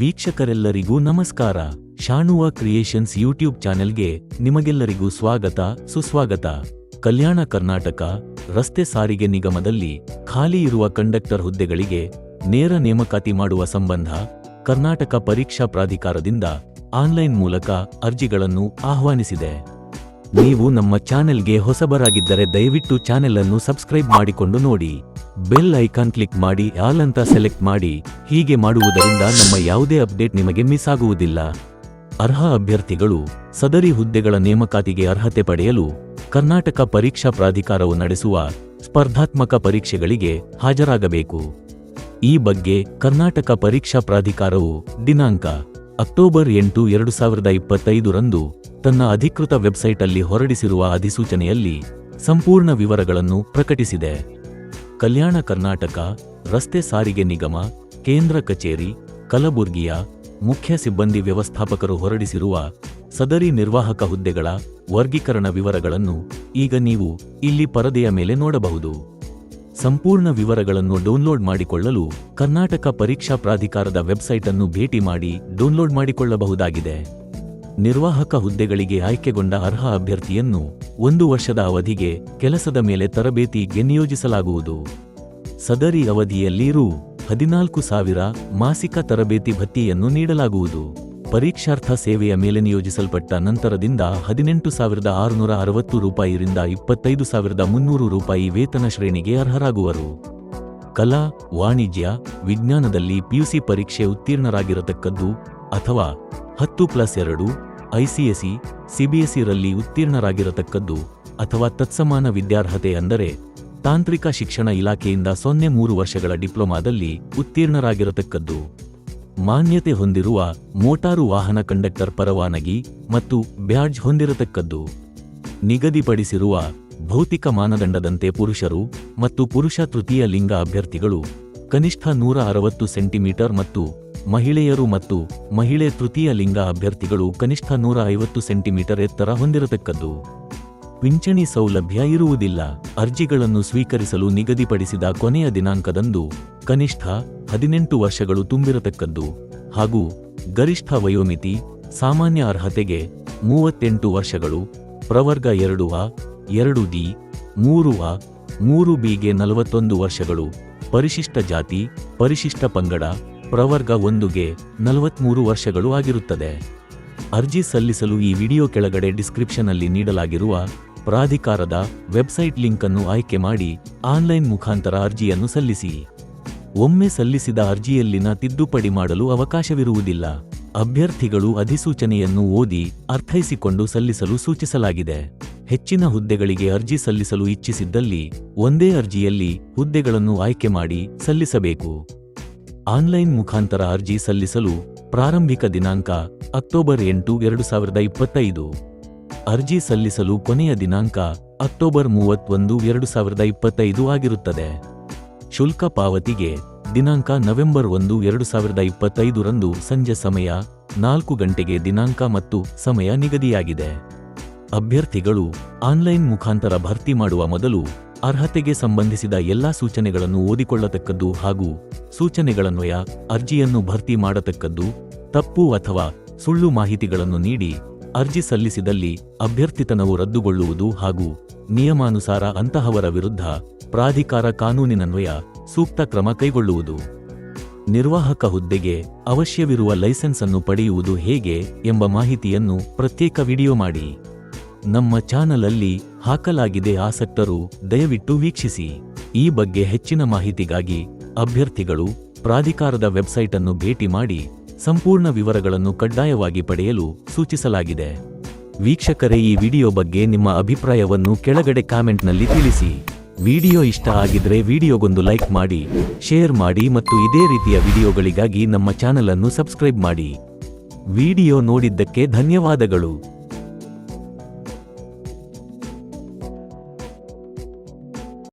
ವೀಕ್ಷಕರೆಲ್ಲರಿಗೂ ನಮಸ್ಕಾರ. ಶಾಣುವ creations YouTube ಚಾನೆಲ್ಗೆ ನಿಮಗೆಲ್ಲರಿಗೂ ಸ್ವಾಗತ, ಸುಸ್ವಾಗತ. ಕಲ್ಯಾಣ ಕರ್ನಾಟಕ, ರಸ್ತೆ ಸಾರಿಗೆ ನಿಗಮದಲ್ಲಿ ಖಾಲಿ ಇರುವ ಕಂಡಕ್ಟರ್ ಹುದ್ದೆಗಳಿಗೆ ನೇರ ನೇಮಕಾತಿ ಮಾಡುವ ಸಂಬಂಧ ಕರ್ನಾಟಕ ಪರೀಕ್ಷಾ ಪ್ರಾಧಿಕಾರದಿಂದ ಆನ್ಲೈನ್ ಮೂಲಕ ಅರ್ಜಿಗಳನ್ನು ಆಹ್ವಾನಿಸಿದೆ. ನೀವು ನಮ್ಮ ಚಾನೆಲ್ಗೆ ಹೊಸಬರಾಗಿದ್ದರೆ ದಯವಿಟ್ಟು ಚಾನೆಲ್ ಅನ್ನು ಸಬ್ಸ್ಕ್ರೈಬ್ ಮಾಡಿಕೊಂಡು ನೋಡಿ. ಬೆಲ್ ಐಕಾನ್ ಕ್ಲಿಕ್ ಮಾಡಿ, ಆಲ್ ಅಂತ ಸೆಲೆಕ್ಟ್ ಮಾಡಿ. ಹೀಗೆ ಮಾಡುವುದರಿಂದ ನಮ್ಮ ಯಾವುದೇ ಅಪ್ಡೇಟ್ ನಿಮಗೆ ಮಿಸ್ ಆಗುವುದಿಲ್ಲ. ಅರ್ಹ ಅಭ್ಯರ್ಥಿಗಳು ಸದರಿ ಹುದ್ದೆಗಳ ನೇಮಕಾತಿಗೆ ಅರ್ಹತೆ ಪಡೆಯಲು ಕರ್ನಾಟಕ ಪರೀಕ್ಷಾ ಪ್ರಾಧಿಕಾರವು ನಡೆಸುವ ಸ್ಪರ್ಧಾತ್ಮಕ ಪರೀಕ್ಷೆಗಳಿಗೆ ಹಾಜರಾಗಬೇಕು. ಈ ಬಗ್ಗೆ ಕರ್ನಾಟಕ ಪರೀಕ್ಷಾ ಪ್ರಾಧಿಕಾರವು ದಿನಾಂಕ ಅಕ್ಟೋಬರ್ ಎಂಟು ಎರಡು ಸಾವಿರದ ಇಪ್ಪತ್ತೈದರಂದು ತನ್ನ ಅಧಿಕೃತ ವೆಬ್ಸೈಟ್ ಅಲ್ಲಿ ಹೊರಡಿಸಿರುವ ಅಧಿಸೂಚನೆಯಲ್ಲಿ ಸಂಪೂರ್ಣ ವಿವರಗಳನ್ನು ಪ್ರಕಟಿಸಿದೆ. ಕಲ್ಯಾಣ ಕರ್ನಾಟಕ, ರಸ್ತೆ ಸಾರಿಗೆ ನಿಗಮ, ಕೇಂದ್ರ ಕಚೇರಿ, ಕಲಬುರ್ಗಿಯ ಮುಖ್ಯ ಸಿಬ್ಬಂದಿ ವ್ಯವಸ್ಥಾಪಕರು ಹೊರಡಿಸಿರುವ ಸದರಿ ನಿರ್ವಾಹಕ ಹುದ್ದೆಗಳ ವರ್ಗೀಕರಣ ವಿವರಗಳನ್ನು ಈಗ ನೀವು ಇಲ್ಲಿ ಪರದೆಯ ಮೇಲೆ ನೋಡಬಹುದು. ಸಂಪೂರ್ಣ ವಿವರಗಳನ್ನು ಡೌನ್ಲೋಡ್ ಮಾಡಿಕೊಳ್ಳಲು ಕರ್ನಾಟಕ ಪರೀಕ್ಷಾ ಪ್ರಾಧಿಕಾರದ ವೆಬ್ಸೈಟ್ ಅನ್ನು ಭೇಟಿ ಮಾಡಿ ಡೌನ್ಲೋಡ್ ಮಾಡಿಕೊಳ್ಳಬಹುದಾಗಿದೆ. ನಿರ್ವಾಹಕ ಹುದ್ದೆಗಳಿಗೆ ಆಯ್ಕೆಗೊಂಡ ಅರ್ಹ ಅಭ್ಯರ್ಥಿಯನ್ನು ಒಂದು ವರ್ಷದ ಅವಧಿಗೆ ಕೆಲಸದ ಮೇಲೆ ತರಬೇತಿಗೆ ನಿಯೋಜಿಸಲಾಗುವುದು. ಸದರಿ ಅವಧಿಯಲ್ಲಿ ರು ಹದಿನಾಲ್ಕು ಸಾವಿರ ಮಾಸಿಕ ತರಬೇತಿ ಭತ್ಯೆಯನ್ನು ನೀಡಲಾಗುವುದು. ಪರೀಕ್ಷಾರ್ಥ ಸೇವೆಯ ಮೇಲೆ ನಿಯೋಜಿಸಲ್ಪಟ್ಟ ನಂತರದಿಂದ ಹದಿನೆಂಟು ಸಾವಿರದ ಆರುನೂರ ಅರವತ್ತು ರೂಪಾಯಿಯಿಂದ ಇಪ್ಪತ್ತೈದು ಸಾವಿರದ ಮುನ್ನೂರು ರೂಪಾಯಿ ವೇತನ ಶ್ರೇಣಿಗೆ ಅರ್ಹರಾಗುವರು. ಕಲಾ, ವಾಣಿಜ್ಯ, ವಿಜ್ಞಾನದಲ್ಲಿ ಪಿಯುಸಿ ಪರೀಕ್ಷೆ ಉತ್ತೀರ್ಣರಾಗಿರತಕ್ಕದ್ದು ಅಥವಾ ಹತ್ತು ಪ್ಲಸ್ ಎರಡು ಐಸಿಎಸ್ಇ ಸಿಬಿಎಸ್ಇರಲ್ಲಿ ಉತ್ತೀರ್ಣರಾಗಿರತಕ್ಕದ್ದು ಅಥವಾ ತತ್ಸಮಾನ ವಿದ್ಯಾರ್ಹತೆ ಅಂದರೆ ತಾಂತ್ರಿಕ ಶಿಕ್ಷಣ ಇಲಾಖೆಯಿಂದ ಸೊನ್ನೆ ಮೂರು ವರ್ಷಗಳ ಡಿಪ್ಲೊಮಾದಲ್ಲಿ ಉತ್ತೀರ್ಣರಾಗಿರತಕ್ಕದ್ದು. ಮಾನ್ಯತೆ ಹೊಂದಿರುವ ಮೋಟಾರು ವಾಹನ ಕಂಡಕ್ಟರ್ ಪರವಾನಗಿ ಮತ್ತು ಬ್ಯಾಡ್ಜ್ ಹೊಂದಿರತಕ್ಕದ್ದು. ನಿಗದಿಪಡಿಸಿರುವ ಭೌತಿಕ ಮಾನದಂಡದಂತೆ ಪುರುಷರು ಮತ್ತು ಪುರುಷ ತೃತೀಯ ಲಿಂಗ ಅಭ್ಯರ್ಥಿಗಳು, ಕನಿಷ್ಠ ನೂರ ಅರವತ್ತು ಸೆಂಟಿಮೀಟರ್ ಮತ್ತು ಮಹಿಳೆಯರು ಮತ್ತು ಮಹಿಳೆ ತೃತೀಯ ಲಿಂಗ ಅಭ್ಯರ್ಥಿಗಳು ಕನಿಷ್ಠ ನೂರ ಐವತ್ತು ಸೆಂಟಿಮೀಟರ್ ಎತ್ತರ ಹೊಂದಿರತಕ್ಕದ್ದು. ಪಿಂಚಣಿ ಸೌಲಭ್ಯ ಇರುವುದಿಲ್ಲ. ಅರ್ಜಿಗಳನ್ನು ಸ್ವೀಕರಿಸಲು ನಿಗದಿಪಡಿಸಿದ ಕೊನೆಯ ದಿನಾಂಕದಂದು ಕನಿಷ್ಠ ಹದಿನೆಂಟು ವರ್ಷಗಳು ತುಂಬಿರತಕ್ಕದ್ದು. ಹಾಗೂ ಗರಿಷ್ಠ ವಯೋಮಿತಿ ಸಾಮಾನ್ಯ ಅರ್ಹತೆಗೆ ಮೂವತ್ತೆಂಟು ವರ್ಷಗಳು, ಪ್ರವರ್ಗ ಎರಡು ಅ ಎರಡು ಡಿ ಮೂರು ಅ ಮೂರು ಬಿಗೆ ನಲವತ್ತೊಂದು ವರ್ಷಗಳು, ಪರಿಶಿಷ್ಟ ಜಾತಿ, ಪರಿಶಿಷ್ಟ ಪಂಗಡ, ಪ್ರವರ್ಗ ಒಂದುಗೆ ನಲವತ್ಮೂರು ವರ್ಷಗಳು ಆಗಿರುತ್ತದೆ. ಅರ್ಜಿ ಸಲ್ಲಿಸಲು ಈ ವಿಡಿಯೋ ಕೆಳಗಡೆ ಡಿಸ್ಕ್ರಿಪ್ಷನ್ನಲ್ಲಿ ನೀಡಲಾಗಿರುವ ಪ್ರಾಧಿಕಾರದ ವೆಬ್ಸೈಟ್ ಲಿಂಕ್ ಅನ್ನು ಆಯ್ಕೆ ಮಾಡಿ ಆನ್ಲೈನ್ ಮುಖಾಂತರ ಅರ್ಜಿಯನ್ನು ಸಲ್ಲಿಸಿ. ಒಮ್ಮೆ ಸಲ್ಲಿಸಿದ ಅರ್ಜಿಯಲ್ಲಿನ ತಿದ್ದುಪಡಿ ಮಾಡಲು ಅವಕಾಶವಿರುವುದಿಲ್ಲ. ಅಭ್ಯರ್ಥಿಗಳು ಅಧಿಸೂಚನೆಯನ್ನು ಓದಿ ಅರ್ಥೈಸಿಕೊಂಡು ಸಲ್ಲಿಸಲು ಸೂಚಿಸಲಾಗಿದೆ. ಹೆಚ್ಚಿನ ಹುದ್ದೆಗಳಿಗೆ ಅರ್ಜಿ ಸಲ್ಲಿಸಲು ಇಚ್ಛಿಸಿದ್ದಲ್ಲಿ ಒಂದೇ ಅರ್ಜಿಯಲ್ಲಿ ಹುದ್ದೆಗಳನ್ನು ಆಯ್ಕೆ ಮಾಡಿ ಸಲ್ಲಿಸಬೇಕು. ಆನ್ಲೈನ್ ಮುಖಾಂತರ ಅರ್ಜಿ ಸಲ್ಲಿಸಲು ಪ್ರಾರಂಭಿಕ ದಿನಾಂಕ ಅಕ್ಟೋಬರ್ ಎಂಟು, ಎರಡು ಸಾವಿರದ ಇಪ್ಪತ್ತೈದು. ಅರ್ಜಿ ಸಲ್ಲಿಸಲು ಕೊನೆಯ ದಿನಾಂಕ ಅಕ್ಟೋಬರ್ ಮೂವತ್ತೊಂದು, ಎರಡು ಸಾವಿರದ ಇಪ್ಪತ್ತೈದು ಆಗಿರುತ್ತದೆ. ಶುಲ್ಕ ಪಾವತಿಗೆ ದಿನಾಂಕ ನವೆಂಬರ್ ಒಂದು, ಎರಡು ಸಾವಿರದ ಇಪ್ಪತ್ತೈದರಂದು ಸಂಜೆ ಸಮಯ ನಾಲ್ಕು ಗಂಟೆಗೆ ದಿನಾಂಕ ಮತ್ತು ಸಮಯ ನಿಗದಿಯಾಗಿದೆ. ಅಭ್ಯರ್ಥಿಗಳು ಆನ್ಲೈನ್ ಮುಖಾಂತರ ಭರ್ತಿ ಮಾಡುವ ಮೊದಲು ಅರ್ಹತೆಗೆ ಸಂಬಂಧಿಸಿದ ಎಲ್ಲಾ ಸೂಚನೆಗಳನ್ನು ಓದಿಕೊಳ್ಳತಕ್ಕದ್ದು ಹಾಗೂ ಸೂಚನೆಗಳನ್ವಯ ಅರ್ಜಿಯನ್ನು ಭರ್ತಿ ಮಾಡತಕ್ಕದ್ದು, ತಪ್ಪು ಅಥವಾ ಸುಳ್ಳು ಮಾಹಿತಿಗಳನ್ನು ನೀಡಿ ಅರ್ಜಿ ಸಲ್ಲಿಸಿದಲ್ಲಿ ಅಭ್ಯರ್ಥಿತನವು ರದ್ದುಗೊಳ್ಳುವುದು ಹಾಗೂ ನಿಯಮಾನುಸಾರ ಅಂತಹವರ ವಿರುದ್ಧ ಪ್ರಾಧಿಕಾರ ಕಾನೂನಿನನ್ವಯ ಸೂಕ್ತ ಕ್ರಮ ಕೈಗೊಳ್ಳುವುದು. ನಿರ್ವಾಹಕ ಹುದ್ದೆಗೆ ಅವಶ್ಯವಿರುವ ಲೈಸೆನ್ಸ್ ಅನ್ನು ಪಡೆಯುವುದು ಹೇಗೆ ಎಂಬ ಮಾಹಿತಿಯನ್ನು ಪ್ರತ್ಯೇಕ ವಿಡಿಯೋ ಮಾಡಿ. ನಮ್ಮ ಚಾನಲಲ್ಲಿ ಹಾಕಲಾಗಿದೆ ಆಸಕ್ತರು ದಯವಿಟ್ಟು ವೀಕ್ಷಿಸಿ. ಈ ಬಗ್ಗೆ ಹೆಚ್ಚಿನ ಮಾಹಿತಿಗಾಗಿ ಅಭ್ಯರ್ಥಿಗಳು ಪ್ರಾಧಿಕಾರದ ವೆಬ್ಸೈಟ್ ಅನ್ನು ಭೇಟಿ ಮಾಡಿ. ಸಂಪೂರ್ಣ ವಿವರಗಳನ್ನು ಕಡ್ಡಾಯವಾಗಿ ಪಡೆಯಲು ಸೂಚಿಸಲಾಗಿದೆ. ವೀಕ್ಷಕರೇ, ಈ ವಿಡಿಯೋ ಬಗ್ಗೆ ನಿಮ್ಮ ಅಭಿಪ್ರಾಯವನ್ನು ಕೆಳಗಡೆ ಕಾಮೆಂಟ್ನಲ್ಲಿ ತಿಳಿಸಿ. ವಿಡಿಯೋ ಇಷ್ಟ ಆಗಿದ್ರೆ ವಿಡಿಯೋಗೊಂದು ಲೈಕ್ ಮಾಡಿ, ಶೇರ್ ಮಾಡಿ ಮತ್ತು ಇದೇ ರೀತಿಯ ವಿಡಿಯೋಗಳಿಗಾಗಿ ನಮ್ಮ ಚಾನಲ್ ಅನ್ನು ಸಬ್ಸ್ಕ್ರೈಬ್ ಮಾಡಿ. ವಿಡಿಯೋ ನೋಡಿದ್ದಕ್ಕೆ ಧನ್ಯವಾದಗಳು.